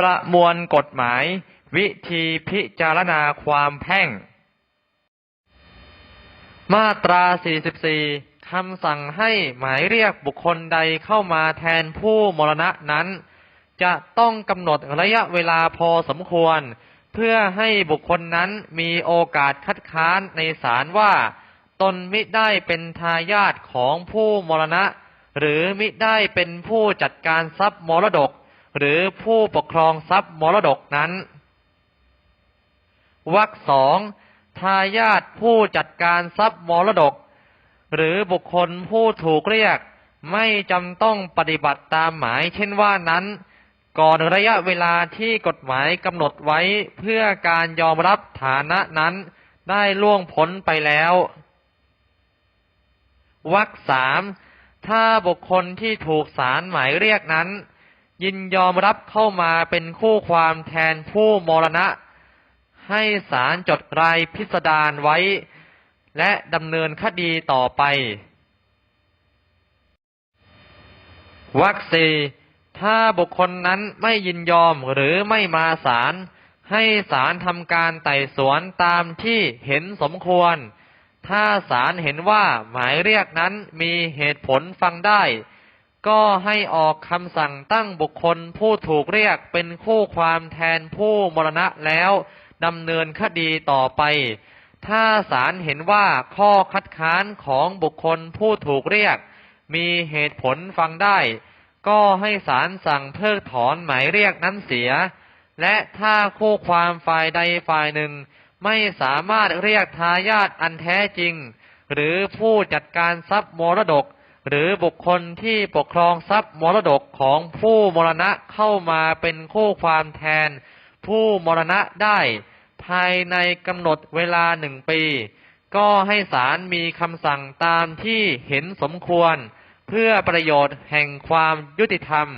ประมวลกฎหมาย วิธีพิจารณาความแพ่ง มาตรา 44 คำสั่งให้หมายเรียกบุคคลใดเข้ามาแทนผู้มรณะนั้น จะต้องกำหนดระยะเวลาพอสมควร เพื่อให้บุคคลนั้นมีโอกาสคัดค้านในศาลว่า ตนมิได้เป็นทายาทของผู้มรณะ หรือมิได้เป็นผู้จัดการทรัพย์มรดก หรือผู้ปกครองทรัพย์มรดกนั้นวรรคสองทายาทผู้จัดการทรัพย์มรดก หรือบุคคลผู้ถูกเรียกไม่จำต้องปฏิบัติตามหมาย เช่นว่านั้น ก่อนระยะเวลาที่กฎหมายกำหนดไว้เพื่อการยอมรับฐานะนั้นได้ล่วงพ้นไปแล้ววรรคสามถ้าบุคคลที่ถูกศาลหมายเรียกนั้น ยินยอมรับเข้ามาเป็นคู่ความแทนผู้มรณะ ให้ศาลจดรายพิสดารไว้ และดำเนินคดีต่อไปวรรคสี่ถ้าบุคคลนั้นไม่ยินยอมหรือไม่มาศาลให้ศาลทำการไต่สวนตามที่เห็นสมควร ถ้าศาลเห็นว่าหมายเรียกนั้นมีเหตุผลฟังได้ ก็ให้ออกคำสั่งตั้งบุคคลผู้ถูกเรียกเป็นคู่ความแทนผู้มรณะแล้วดำเนินคดีต่อไป ถ้าศาลเห็นว่าข้อคัดค้านของบุคคลผู้ถูกเรียก มีเหตุผลฟังได้ ก็ให้ศาลสั่งเพิกถอนหมายเรียกนั้นเสีย และถ้าคู่ความฝ่ายใดฝ่ายหนึ่ง ไม่สามารถเรียกทายาทอันแท้จริง หรือผู้จัดการทรัพย์มรดก หรือบุคคลที่ปกครองทรัพย์มรดกของผู้มรณะเข้ามาเป็นคู่ความแทน ผู้มรณะได้ภายในกำหนดเวลาหนึ่งปี ก็ให้ศาลมีคำสั่งตามที่เห็นสมควร เพื่อประโยชน์แห่งความยุติธรรม